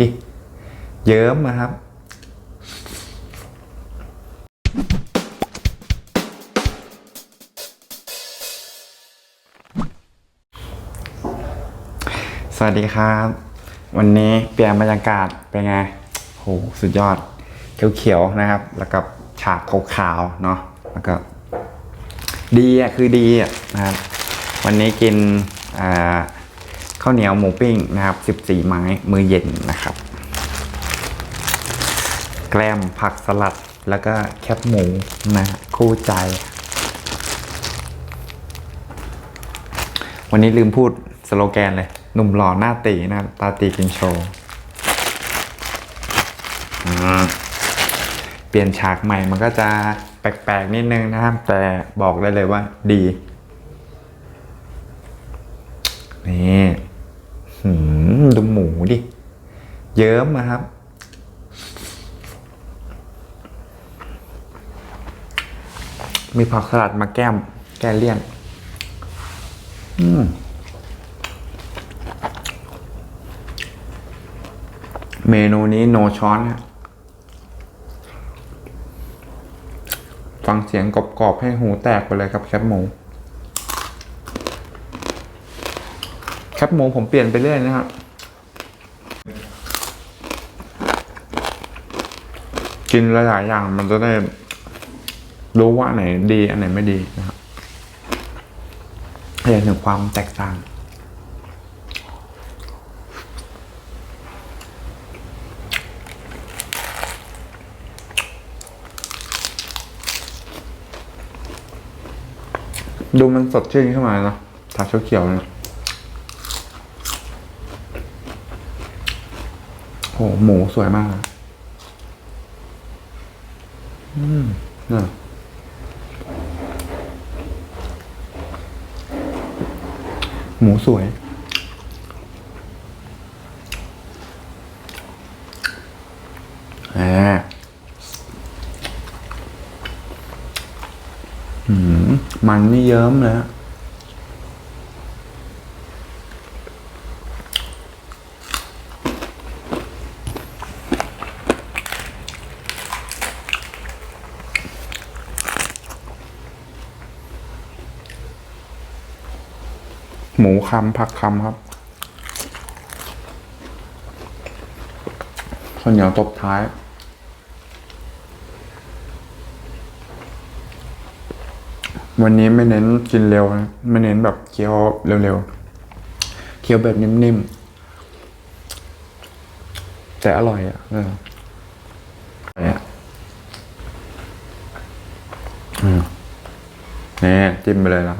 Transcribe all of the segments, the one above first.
ดิ เยิ้มนะครับสวัสดีครับ วันนี้เปลี่ยนบรรยากาศเป็นไงโหสุดยอด เขียวๆนะครับ แล้วก็ฉากขาวๆเนาะแล้วก็ ดีอะคือดีอะนะครับ วันนี้กินอ่า ข้าวเหนียวหมูปิ้งนะครับ 14 ไม้มือเย็นนะครับ แกล้มผักสลัดแล้วก็แคบหมูนะคู่ใจ วันนี้ลืมพูดสโลแกนเลย หนุ่มหล่อหน้าตีนะตาตีกินโชว์เปลี่ยนฉากใหม่มันก็จะแปลกๆนิดนึงนะครับ แต่บอกได้เลยว่าดี นี่หืมดูหมูดิ เยิ้มนะครับ มีผักสลัดมาแก้ม แก้เลี่ยน อืมเมนูนี้โนช้อนฮะฟังเสียงกรอบๆให้หูแตกไปเลยครับแคบหมู แคปหมูผมเปลี่ยนไปเรื่อยนะครับกินหลายๆอย่างมันจะได้รู้ว่าไหนดีอันไหนไม่ดีนะครับให้เห็นถึงความแตกต่าง ดูมันสดชื่นขึ้นมาเนาะทาเขียวๆเนี่ย โหหมูสวยมาก อืมเนี่ยหมูสวยแหมอืม มันนี่เยิ้มเลยฮะ หมูคำผักคำครับข้าวเหนียวตบท้าย วันนี้ไม่เน้นกินเร็วนะ ไม่เน้นแบบเคี้ยวเร็วๆ เคี้ยวแบบนิ่มๆ แต่อร่อยอะเอออร่อยอะอืมนี่จิ้มไปเลยแล้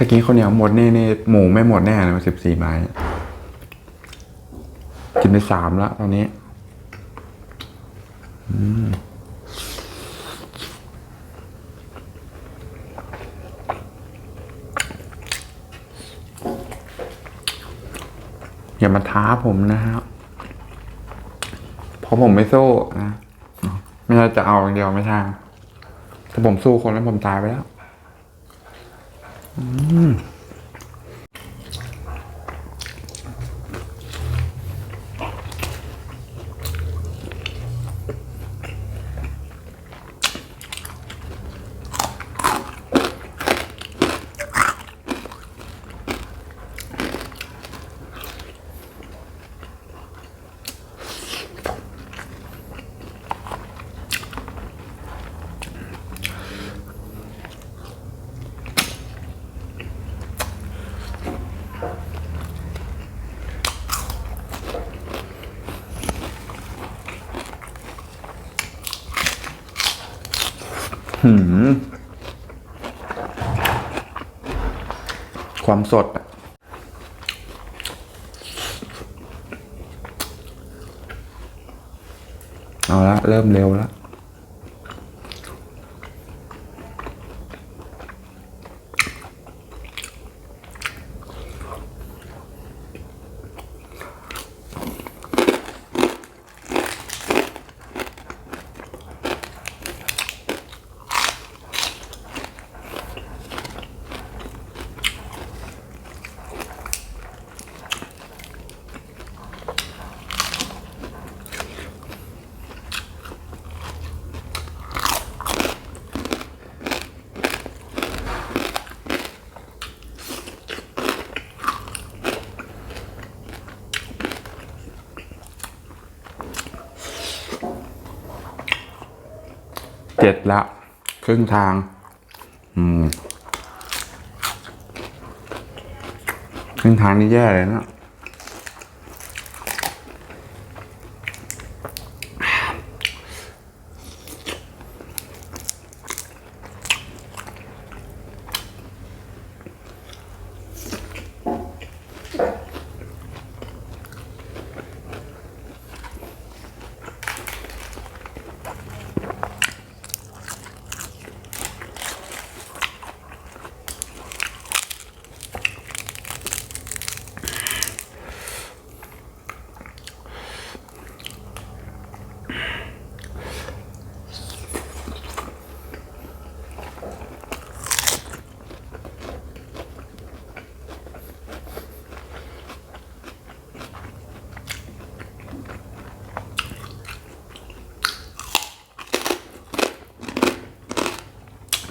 ถ้ากินข้าวเหนียวหมดนี่นี่หมูไม่หมดแน่เลยสิบสี่ไม้กินไปสามแล้วตอนนี้อย่ามาท้าผมนะครับเพราะผมไม่สู้นะ ไม่ใช่จะเอาอย่างเดียวไม่ใช่ถ้าผมสู้คนแล้วผมตายไปแล้ว หื ความสดเอาละ เริ่มเร็วแล้ว เจ็ดละครึ่งทาง อืมครึ่งทางนี่แย่เลยนะ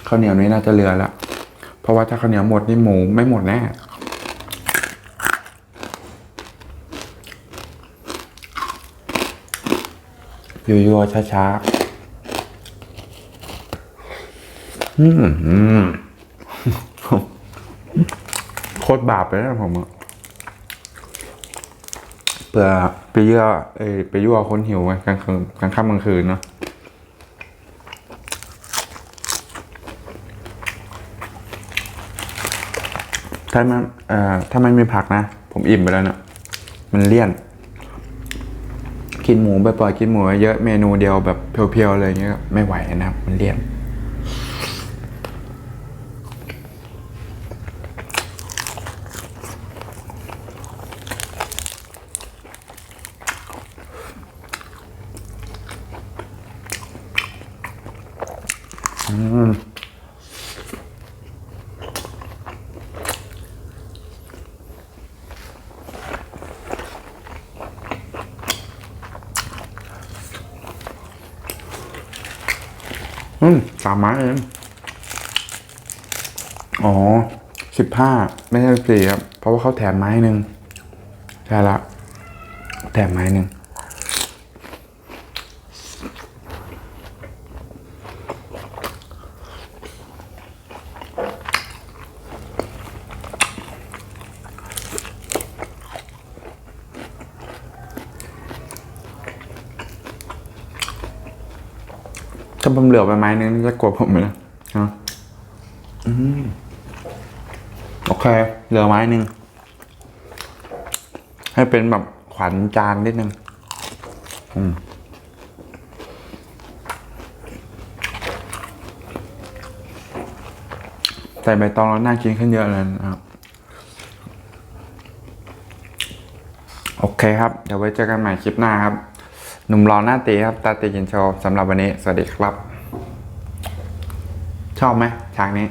ข้าวเหนียวนี้น่าจะเหลือละเพราะว่าถ้าข้าวเหนียวหมดนี่หมูไม่หมดแน่ยู่ยัวๆช้าๆอืมโคตรบาปเลยนะผมอะเพื่อไปเยื่อเอยไปยั่วคนหิวไงกลางคืนกลางค่ำกลางคืนเนาะ ถ้ามันเอ่อถ้ามันมีผักนะ ผมอิ่มไปแล้วเนะมันเลี่ยน กินหมูไปปล่อยๆกินหมูเยอะเมนูเดียวแบบเพียวๆเลยเงี้ยไม่ไหวนะครับ มันเลี่ยน อืม สามไม้เองอ๋อสิบห้าไม่ใช่สี่ครับ เพราะว่าเขาแถมไม้หนึ่งใช่ละ แถมไม้หนึ่ง ถ้าผมเหลือไปไม้หนึงจะโกรธผมไหมนะฮะโอเค เหลือไม้หนึ่งให้เป็นแบบขวัญจานนิดนึงอืมใส่ใบตองแล้วน่ากินขึ้นเยอะเลยนะครับ โอเคครับ เดี๋ยวไว้เจอกันใหม่คลิปหน้าครับ หนุ่มรอหน้าตีครับ ตาตีกินโชว์สำหรับวันนี้ สวัสดีครับ ชอบไหมฉากนี้